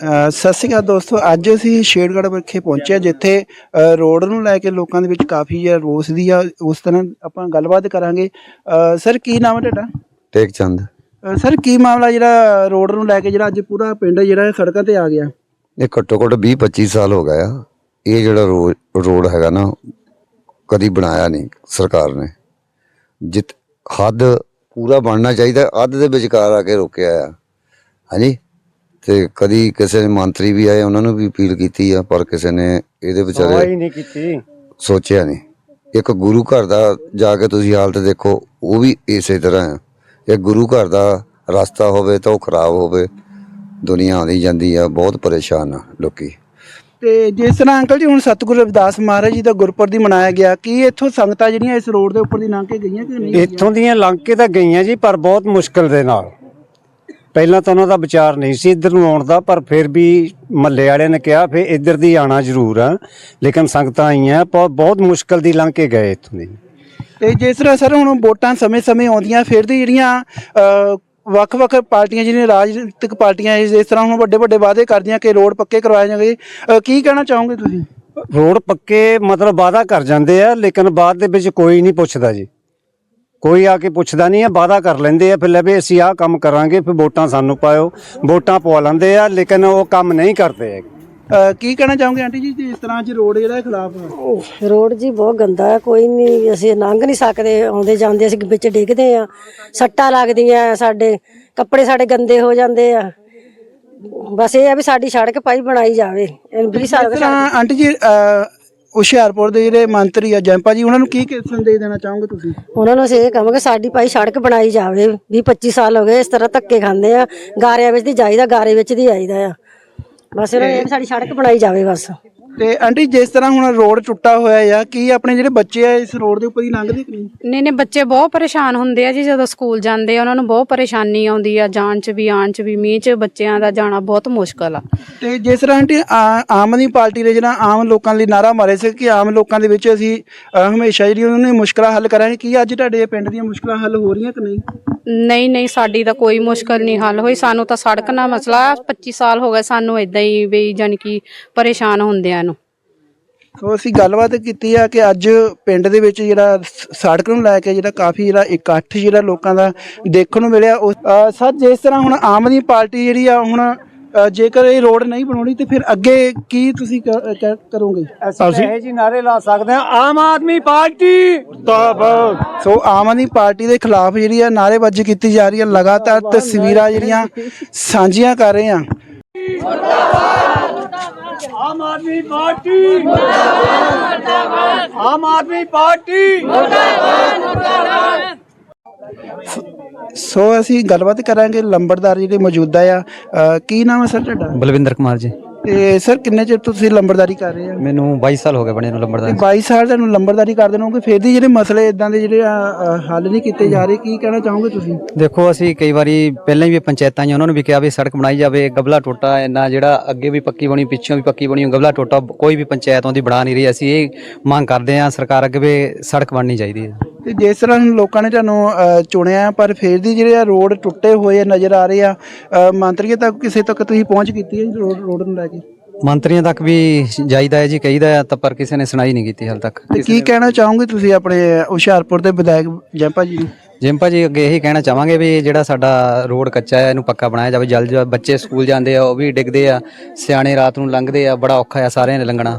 ਸਤਿ ਸ਼੍ਰੀ ਅਕਾਲ ਦੋਸਤੋ ਅੱਜ ਅਸੀਂ ਸ਼ੇਰਗੜ੍ਹ ਵਿਖੇ ਪਹੁੰਚੇ ਹਾਂ ਜਿੱਥੇ ਰੋਡ ਨੂੰ ਲੈ ਕੇ ਲੋਕਾਂ ਦੇ ਵਿੱਚ ਕਾਫੀ ਜਿਹੜਾ ਰੋਸ ਦੀ ਆ ਉਸ ਤਰ੍ਹਾਂ ਆਪਾਂ ਗੱਲਬਾਤ ਕਰਾਂਗੇ। ਸਰ ਕੀ ਨਾਮ ਹੈ ਤੁਹਾਡਾ? ਟੇਕ ਚੰਦ। ਸਰ ਕੀ ਮਾਮਲਾ ਜਿਹੜਾ ਰੋਡ ਨੂੰ ਲੈ ਕੇ ਜਿਹੜਾ ਅੱਜ ਪੂਰਾ ਪਿੰਡ ਜਿਹੜਾ ਸੜਕਾਂ ਤੇ ਆ ਗਿਆ? ਇਹ ਘੱਟੋ ਘੱਟ 20 25 ਸਾਲ ਹੋ ਗਏ ਆ। ਇਹ ਜਿਹੜਾ ਰੋਡ ਹੈਗਾ ਨਾ ਕਦੀ ਬਣਾਇਆ ਨਹੀਂ ਸਰਕਾਰ ਨੇ। ਜਿਤ ਹੱਦ ਪੂਰਾ ਬਣਨਾ ਚਾਹੀਦਾ ਅੱਧ ਦੇ ਵਿਚਕਾਰ ਆ ਕੇ ਰੋਕਿਆ ਆ। ਹਾਂਜੀ? ਤੇ ਕਦੀ ਕਿਸੇ ਨੇ ਮੰਤਰੀ ਵੀ ਆਏ ਉਹਨਾਂ ਨੂੰ ਵੀ ਅਪੀਲ ਕੀਤੀ ਆ ਪਰ ਕਿਸੇ ਨੇ ਇਹਦੇ ਵਿਚਾਰੇ ਨਹੀਂ ਕੀਤੀ। ਸੋਚਿਆ ਨਹੀਂ। ਇੱਕ ਗੁਰੂ ਘਰ ਦਾ ਜਾ ਕੇ ਤੁਸੀਂ ਹਾਲਤ ਦੇਖੋ ਉਹ ਵੀ ਇਸੇ ਤਰ੍ਹਾਂ ਹੈ ਇਹ ਗੁਰੂ ਘਰ ਦਾ ਰਸਤਾ ਹੋਵੇ ਤਾਂ ਉਹ ਖਰਾਬ ਹੋਵੇ ਦੁਨੀਆ ਆਉਂਦੀ ਜਾਂਦੀ ਆ ਬਹੁਤ ਪਰੇਸ਼ਾਨ ਆ ਲੋਕੀ। ਤੇ ਜਿਸ ਤਰ੍ਹਾਂ ਅੰਕਲ ਜੀ ਹੁਣ ਸਤਿਗੁਰੂ ਰਵਿਦਾਸ ਮਹਾਰਾਜ ਜੀ ਦਾ ਗੁਰਪੁਰਬ ਦੀ ਮਨਾਇਆ ਗਿਆ ਕੀ ਇੱਥੋਂ ਸੰਗਤਾਂ ਜਿਹੜੀਆਂ ਇਸ ਰੋਡ ਦੇ ਉੱਪਰ ਦੀ ਲੰਘ ਕੇ ਗਈਆਂ ਕਿ ਨਹੀਂ ਇੱਥੋਂ ਦੀਆਂ ਲੰਘ ਕੇ ਤਾਂ ਗਈਆਂ ਜੀ ਪਰ ਬਹੁਤ ਮੁਸ਼ਕਲ ਦੇ ਨਾਲ। ਪਹਿਲਾਂ ਤਾਂ ਉਹਨਾਂ ਦਾ ਵਿਚਾਰ ਨਹੀਂ ਸੀ ਇੱਧਰ ਨੂੰ ਆਉਣ ਦਾ ਪਰ ਫਿਰ ਵੀ ਮੱਲੇ ਵਾਲਿਆਂ ਨੇ ਕਿਹਾ ਫਿਰ ਇੱਧਰ ਦੀ ਆਣਾ ਜ਼ਰੂਰ ਆ। ਲੇਕਿਨ ਸੰਗਤਾਂ ਆਈਆਂ ਪਰ ਬਹੁਤ ਮੁਸ਼ਕਲ ਦੀ ਲੰਘ ਕੇ ਗਏ ਇੱਥੋਂ ਦੀ। ਤੇ ਜਿਸ ਤਰ੍ਹਾਂ ਸਰ ਹੁਣ ਵੋਟਾਂ ਸਮੇਂ-ਸਮੇਂ ਆਉਂਦੀਆਂ ਫਿਰ ਦੀ ਜਿਹੜੀਆਂ ਵੱਖ-ਵੱਖ ਪਾਰਟੀਆਂ ਜਿਹੜੀਆਂ ਰਾਜਨੀਤਿਕ ਪਾਰਟੀਆਂ ਇਸ ਇਸ ਤਰ੍ਹਾਂ ਹੁਣ ਵੱਡੇ-ਵੱਡੇ ਵਾਅਦੇ ਕਰਦੀਆਂ ਕਿ ਰੋਡ ਪੱਕੇ ਕਰਵਾਏ ਜਾਣਗੇ। ਕੀ ਕਹਿਣਾ ਚਾਹੋਗੇ ਤੁਸੀਂ? ਰੋਡ ਪੱਕੇ ਮਤਲਬ ਵਾਅਦਾ ਕਰ ਜਾਂਦੇ ਆ ਲੇਕਿਨ ਬਾਅਦ ਦੇ ਵਿੱਚ ਕੋਈ ਨਹੀਂ ਪੁੱਛਦਾ ਜੀ। ਕੋਈ ਆ ਕੇ ਪੁੱਛਦਾ ਨਹੀਂ ਆ ਵਾਅਦਾ ਕਰ ਲੈਂਦੇ ਆ ਫਿਰ ਲੈ ਵੀ ਅਸੀਂ ਆਹ ਕੰਮ ਕਰਾਂਗੇ ਫਿਰ ਵੋਟਾਂ ਸਾਨੂੰ ਪਾਇਓ। ਵੋਟਾਂ ਪਵਾ ਲੈਂਦੇ ਆ ਲੇਕਿਨ ਉਹ ਕੰਮ ਨਹੀਂ ਕਰਦੇ ਹੈਗੇ। ਕੀ ਕਹਿਣਾ ਚਾਹੋਗੇ ਆਂਟੀ ਜੀ ਜੇ ਇਸ ਤਰ੍ਹਾਂ ਅੱਜ ਰੋਡ ਜਿਹੜਾ ਖਿਲਾਫ ਰੋਡ ਜੀ ਬਹੁਤ ਗੰਦਾ ਹੈ ਕੋਈ ਨਹੀਂ ਅਸੀਂ ਲੰਘ ਨਹੀਂ ਸਕਦੇ ਆਉਂਦੇ ਜਾਂਦੇ ਅਸੀਂ ਵਿੱਚ ਡਿੱਗਦੇ ਆ। ਸੱਟਾਂ ਲੱਗਦੀਆਂ ਸਾਡੇ ਕੱਪੜੇ ਸਾਡੇ ਗੰਦੇ ਹੋ ਜਾਂਦੇ ਆ। ਬਸ ਇਹ ਆ ਵੀ ਸਾਡੀ ਸੜਕ ਪਾਈ ਬਣਾਈ ਜਾਵੇ ਇਹਨੂੰ 20 ਸਾਲ ਹੋ ਇਸ ਗਏ ਤਰ੍ਹਾਂ ਆਂਟੀ ਜੀ ਹੁਸ਼ਿਆਰਪੁਰ ਦੇ ਜਿਹੜੇ ਮੰਤਰੀ ਆ ਜੈਂਪਾ ਜੀ, ਉਹਨਾਂ ਨੂੰ ਕੀ ਕੀ ਸੰਦੇਸ਼ ਦੇਣਾ ਚਾਹੋਗੇ ਤੁਸੀਂ? ਉਹਨਾਂ ਨੂੰ ਅਸੀਂ ਇਹ ਕਹਾਂਗੇ ਸਾਡੀ ਭਾਈ ਸੜਕ ਬਣਾਈ ਜਾਵੇ, ਵੀਹ 25 ਸਾਲ ਹੋ ਗਏ ਇਸ ਤਰ੍ਹਾਂ ਧੱਕੇ ਖਾਂਦੇ ਆ, ਗਾਰਿਆਂ ਵਿੱਚ ਦੀ ਜਾਈਦਾ, ਗਾਰੇ ਵਿੱਚ ਦੀ ਆਈਦਾ ਆ। ਬਸ ਇਹਨਾਂ ਨੂੰ ਇਹ ਵੀ ਸਾਡੀ ਸੜਕ ਬਣਾਈ ਜਾਵੇ ਬਸ। ਤੇ ਆਂਟੀ ਜਿਸ ਤਰ੍ਹਾਂ ਹੁਣ ਰੋਡ ਟੁੱਟਾ ਹੋਇਆ ਆ ਕੀ ਆਪਣੇ ਜਿਹੜੇ ਬੱਚੇ ਆ ਇਸ ਰੋਡ ਦੇ ਉੱਪਰ ਹੀ ਲੰਘਦੇ ਕਿ ਨਹੀਂ? ਨਹੀਂ ਨਹੀਂ ਬੱਚੇ ਬਹੁਤ ਪਰੇਸ਼ਾਨ ਹੁੰਦੇ ਆ ਜੀ ਜਦੋਂ ਸਕੂਲ ਜਾਂਦੇ ਆ ਉਹਨਾਂ ਨੂੰ ਬਹੁਤ ਪਰੇਸ਼ਾਨੀ ਆਉਂਦੀ ਆ ਜਾਣ ਚ ਵੀ ਆਣ ਚ ਵੀ ਮੀਂਹ ਚ ਬੱਚਿਆਂ ਦਾ ਜਾਣਾ ਬਹੁਤ ਮੁਸ਼ਕਲ ਆ। ਤੇ ਜਿਸ ਤਰ੍ਹਾਂ ਆਂਟੀ ਆ- ਆਮ ਆਦਮੀ ਪਾਰਟੀ ਨੇ ਜਿਹੜਾ ਆਮ ਲੋਕਾਂ ਲਈ ਨਾਰਾ ਮਾਰੇ ਸੀ ਕਿ ਆਮ ਲੋਕਾਂ ਦੇ ਵਿੱਚ ਅਸੀਂ ਅ, ਹਮੇਸ਼ਾ ਜਿਹੜੀ ਉਹਨਾਂ ਦੀ ਮੁਸ਼ਕਲਾਂ ਹੱਲ ਕਰਾਂਗੇ ਕੀ ਅੱਜ ਤੁਹਾਡੇ ਪਿੰਡ ਦੀਆਂ ਮੁਸ਼ਕਲਾਂ ਹੱਲ ਹੋ ਰਹੀਆਂ ਕਿ ਨਹੀਂ? ਨਹੀਂ ਨਹੀਂ ਸਾਡੀ ਤਾਂ ਕੋਈ ਮੁਸ਼ਕਲ ਨਹੀਂ ਹੱਲ ਹੋਈ। ਸਾਨੂੰ ਤਾਂ ਸੜਕ ਨਾਲ ਮਸਲਾ 25 ਸਾਲ ਹੋ ਗਏ ਸਾਨੂੰ ਇਦਾਂ ਹੀ ਵੀ ਜਾਣੀ ਕਿ ਪਰੇਸ਼ਾਨ ਹੁੰਦਿਆਂ ਨੂੰ। ਸੋ ਅਸੀਂ ਗੱਲਬਾਤ ਕੀਤੀ ਆ ਕਿ ਅੱਜ ਪਿੰਡ ਦੇ ਵਿੱਚ ਜਿਹੜਾ ਸ- ਸੜਕ ਨੂੰ ਲੈ ਕੇ ਜਿਹੜਾ ਕਾਫੀ ਜਿਹੜਾ ਇਕੱਠ ਜਿਹੜਾ ਲੋਕਾਂ ਦਾ ਦੇਖਣ ਨੂੰ ਮਿਲਿਆ। ਉਸ- ਅ, ਸਰ ਜਿਸ ਤਰ੍ਹਾਂ ਹੁਣ ਆਮ ਆਦਮੀ ਪਾਰਟੀ ਜਿਹੜੀ ਆ ਹੁਣ ਅ, ਜੇਕਰ ਇਹ ਰੋਡ ਨਹੀਂ ਬਣਾਉਣੀ ਤੇ ਫਿਰ ਅੱਗੇ ਕੀ ਤੁਸੀਂ ਕ- ਕ- ਕਰੋਗੇ? ਅਸੀਂ ਇਹ ਜੀ ਨਾਰੇ ਲਾ ਸਕਦੇ ਆ ਆਮ ਆਦਮੀ ਪਾਰਟੀ! ਮੁਰਦਾਬਾਦ। ਸੋ ਆਮ ਆਦਮੀ ਪਾਰਟੀ ਦੇ ਖਿਲਾਫ ਜਿਹੜੀ ਆ ਨਾਅਰੇਬਾਜ਼ੀ ਕੀਤੀ ਜਾ ਰਹੀ ਹੈ ਲਗਾਤਾਰ ਤਸਵੀਰਾਂ ਜਿਹੜੀਆਂ ਸਾਂਝੀਆਂ ਕਰ ਰਹੇ ਆ ਆਮ ਆਦਮੀ ਪਾਰਟੀ! ਮੁਰਦਾਬਾਦ ਆਮ ਆਦਮੀ ਪਾਰਟੀ! ਸੋ ਅਸੀਂ ਗੱਲਬਾਤ ਕਰਾਂਗੇ ਲੰਬੜਦਾਰ ਜਿਹੜੇ ਮੌਜੂਦਾ ਆ ਅ, ਕੀ ਨਾਮ ਹੈ ਸਰ ਤੁਹਾਡਾ? ਬਲਵਿੰਦਰ ਕੁਮਾਰ ਜੀ। ਤੇ ਸਰ ਕਿੰਨੇ ਚਿਰ ਤੋਂ ਤੁਸੀਂ ਲੰਬੜਦਾਰੀ ਕਰ ਰਹੇ ਆ? ਮੈਨੂੰ 22 ਸਾਲ ਹੋ ਗਏ ਬਣੇ ਨੂੰ ਲੰਬੜਦਾਰ। 22 ਸਾਲ ਤੁਹਾਨੂੰ ਲੰਬੜਦਾਰੀ ਕਰਦੇ ਨੂੰ ਕਿ ਫਿਰ ਵੀ ਜਿਹੜੇ ਮਸਲੇ ਇਦਾਂ ਦੇ ਜਿਹੜੇ ਆ, ਅ, ਹੱਲ ਨਹੀਂ ਕੀਤੇ ਜਾ ਰਹੇ ਕੀ ਕਹਿਣਾ ਚਾਹੋਗੇ ਤੁਸੀਂ? ਦੇਖੋ ਅਸੀਂ ਕਈ ਵਾਰੀ ਪਹਿਲਾਂ ਵੀ ਪੰਚਾਇਤਾਂ ਆਈਆਂ ਉਹਨਾਂ ਨੂੰ ਵੀ ਕਿਹਾ ਵੀ ਸੜਕ ਬਣਾਈ ਜਾਵੇ ਗਬਲਾ ਟੋਟਾ ਇੰਨਾ ਜਿਹੜਾ ਅੱਗੇ ਵੀ ਪੱਕੀ ਬਣੀ ਪਿੱਛੋਂ ਵੀ ਪੱਕੀ ਬਣੀ ਗਬਲਾ ਟੋਟਾ ਕੋਈ ਵੀ ਪੰਚਾਇਤ ਉਹਦੀ ਬਣਾ ਨਹੀਂ ਰਹੀ। ਅਸੀਂ ਇਹ ਮੰਗ ਕਰਦੇ ਹਾਂ ਸਰਕਾਰ ਅੱਗੇ ਵੀ ਸੜਕ ਬਣਨੀ ਚਾਹੀਦੀ ਹੈ। ਤੇ ਜਿਸ ਤਰ੍ਹਾਂ ਲੋਕਾਂ ਨੇ ਤੁਹਾਨੂੰ ਅ, ਚੁਣਿਆ ਪਰ ਫਿਰ ਵੀ ਜਿਹੜੇ ਆ ਰੋਡ ਟੁੱਟੇ ਹੋਏ ਨਜ਼ਰ ਆ ਰਹੇ ਆ ਅ, ਮੰਤਰੀਆਂ ਤੱਕ ਕਿਸੇ ਤੱਕ ਤੁਸੀਂ ਪਹੁੰਚ ਕੀਤੀ ਹੈ ਜੀ ਰੋਡ ਰੋਡ ਨੂੰ ਲੈ ਕੇ? ਮੰਤਰੀਆਂ ਤੱਕ ਵੀ ਜਾਈਦਾ ਹੈ ਜੀ ਕਹੀਦਾ ਹੈ ਤਾਂ ਪਰ ਕਿਸੇ ਨੇ ਸੁਣਾਈ ਨਹੀਂ ਕੀਤੀ ਹਾਲ ਤੱਕ। ਤੇ ਕੀ ਕਹਿਣਾ ਚਾਹੋਗੇ ਤੁਸੀਂ ਆਪਣੇ ਹੁਸ਼ਿਆਰਪੁਰ ਦੇ ਵਿਧਾਇਕ ਜੈਂਪਾ ਜੀ ਨੂੰ? ਜਿੰਪਾ ਜੀ ਅੱਗੇ ਇਹੀ ਕਹਿਣਾ ਚਾਹਾਂਗੇ ਵੀ ਜਿਹੜਾ ਸਾਡਾ ਰੋਡ ਕੱਚਾ ਹੈ ਇਹਨੂੰ ਪੱਕਾ ਬਣਾਇਆ ਜਾਵੇ। ਜਲਦ ਜਲਦ ਬੱਚੇ ਸਕੂਲ ਜਾਂਦੇ ਆ ਉਹ ਵੀ ਡਿੱਗਦੇ ਆ ਸਿਆਣੇ ਰਾਤ ਨੂੰ ਲੰਘਦੇ ਆ ਬੜਾ ਔਖਾ ਆ ਸਾਰਿਆਂ ਨੇ ਲੰਘਣਾ।